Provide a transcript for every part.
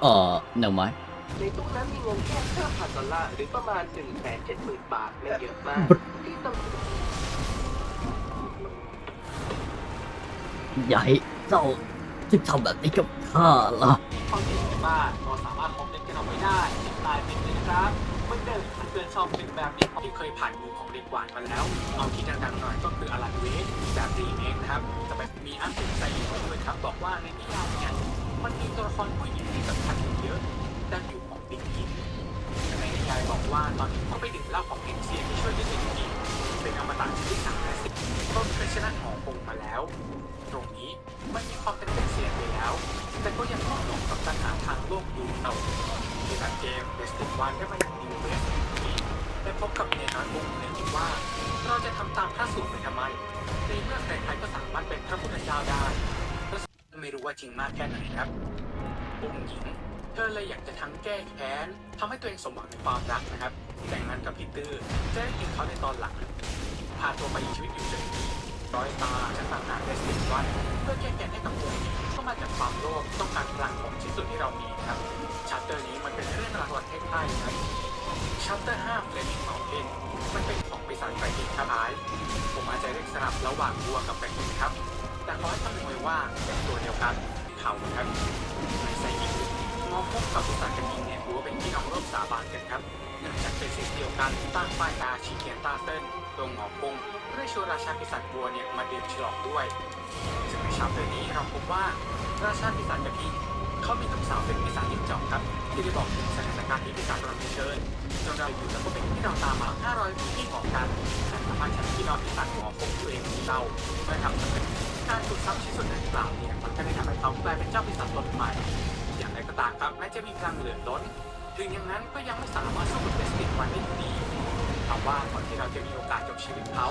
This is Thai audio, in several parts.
เออหนึ่งไหมในตู้นั้นมีเงินแค่5,000ดอลลาร์หรือประมาณ 170,000 บาทไม่เยอะมากที่ต้องอย่าให้เจ้าจะทำแบบนี้กับข้าล่ะความจริงว่าเราสามารถคอมเมนต์กันเอาไว้ได้ติดตายเป็นเลยนะครับเมื่อเดิมถ้าเกิดชอบเป็นแบบนี้ที่เคยผ่านมือของเด็กหวานมาแล้วเอาที่ดังๆหน่อยก็คืออลันเวส รผู้หญิงที่สำคัญอยู่เยอะดังอยู่ของบิ๊กอินในนิยายบอกว่าตอนนี้เขาไปดื่มเหล้าของเอ็นเซียที่ช่วยได้เป็นดีเป็นอมตะชนิดสามและสิบก็เคยชนะหอคงมาแล้ว ตรงนี้มันมีความเป็นเด็กเสียไปแล้ว แต่ก็ยังต้องหลงกับปัญหาทางโลกอยู่เอาในการเกม Destiny 1ได้มาอย่างนิวเวสนี้ได้พบกับเนรานองค์หนึ่งที่ว่า เราจะทำตามพระสูตรไปทำไมในเมื่อใครๆก็สามารถเป็นพระพุทธเจ้าได้ไม่รู้ว่าจริงมากแค่ไหนครับ เธอเลยอยากจะทั้งแก้แค้นทำให้ตัวเองสมหวังในความรักนะครับ แต่งงานกับพีเตอร์จะได้กินเขาในตอนหลัง พาตัวไปชีวิตอยู่จนร้อยตาจะต่างหากในสิบวัน เพื่อแก้แค้นให้กับองค์หญิงก็มาจากความโลภต้องการพลังของชิ้นส่วนที่เรามีครับชัปเตอร์นี้มันเป็นเรื่องราวประเทศไทยครับชัปเตอร์ห้าเฟลมิงเมาเทนมันเป็นของปีศาจไฟติครับท้าย ผมอาจจะเรียกสลับระหว่างวัวกับแบงค์ครับ แต่ขอให้คำนึงไว้ว่าเป็นตัวเดียวกันเขาครับ ไซอิงงอพบกับปีศาจกระทิงเนี่ยถือว่าเป็นพี่น้องร่วมสาบานกันครับเนื่องจากเป็นสิ่งเดียวกันตั้งป้ายตาชีเคียนตาเติ้ลตรงหงอคงเพื่อชวนราชาปีศาจวัวเนี่ยมาดื่มฉลองด้วย ซึ่งในเช้าเตอร์นี้เราพบว่าราชาปีศาจกระทิงเขามีลูกสาวเป็นปีศาจจิ้งจอกครับที่ได้บอกถึงสถานการณ์ที่ปีศาจกำลังเผชิญจนเราอยู่แล้วก็เป็นที่เราตามมา 500ปีที่ขอกันแต่สามารถใช้ที่นอนปีศาจหัวคงตัวเองของเราเมื่อทำสำเร็จการถูกซับชิ้นส่วนดังกล่าวเนี่ยมันก็ได้ทำให้เขากลายเป็นเจ้าปีศาจตนใหม่่างครับแม้จะมีพลังเหลือล้น ถึงอย่างนั้นก็ยังไม่สามารถสู้กับเดสติกวันได้อยู่ดีถาว่าก่อนที่เราจะมีโอกาสจบชีวิตเขา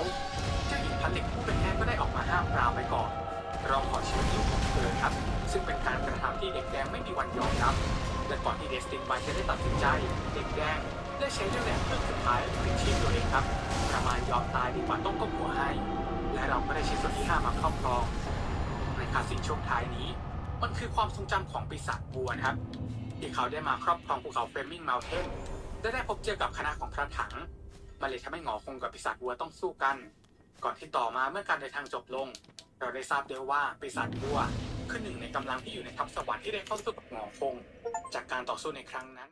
เจ้าหญิงพันล็กผู้เป็นแม่ก็ได้ออกมาห้ามปรามไปก่อนร้องขอชีวิตลูกของเธอครับ ซึ่งเป็นการกระทำที่เด็กแดงไม่มีวันยอมรับและก่อนที่เดสตินไวจะได้ตัดสินใจ เด็กแดงได้ใช้เรื่องแรงเพื่อสุดท้ายปลิดชีพตัวเองครับประมาณยอมตายดีกว่าต้องก้มหัวให้ และเราก็ได้ชิ้นส่วนที่ห้ามาครอบครองในคาสินช่วงท้ายนี้ มันคือความทรงจำของปีศาจบัวนะครับ ที่เขาได้มาครอบครองภูเขาเฟรมิงเมลเทนและได้พบเจอกับคณะของพระถังมันเลยทำให้หงอคงกับปีศาจบัวต้องสู้กัน ก่อนที่ต่อมาเมื่อการเดินทางจบลง เราได้ทราบด้วยว่าปีศาจบัวคือหนึ่งในกำลังที่อยู่ในทัพสวรรค์ที่ได้เข้าสู้กับหงอคง จากการต่อสู้ในครั้งนั้น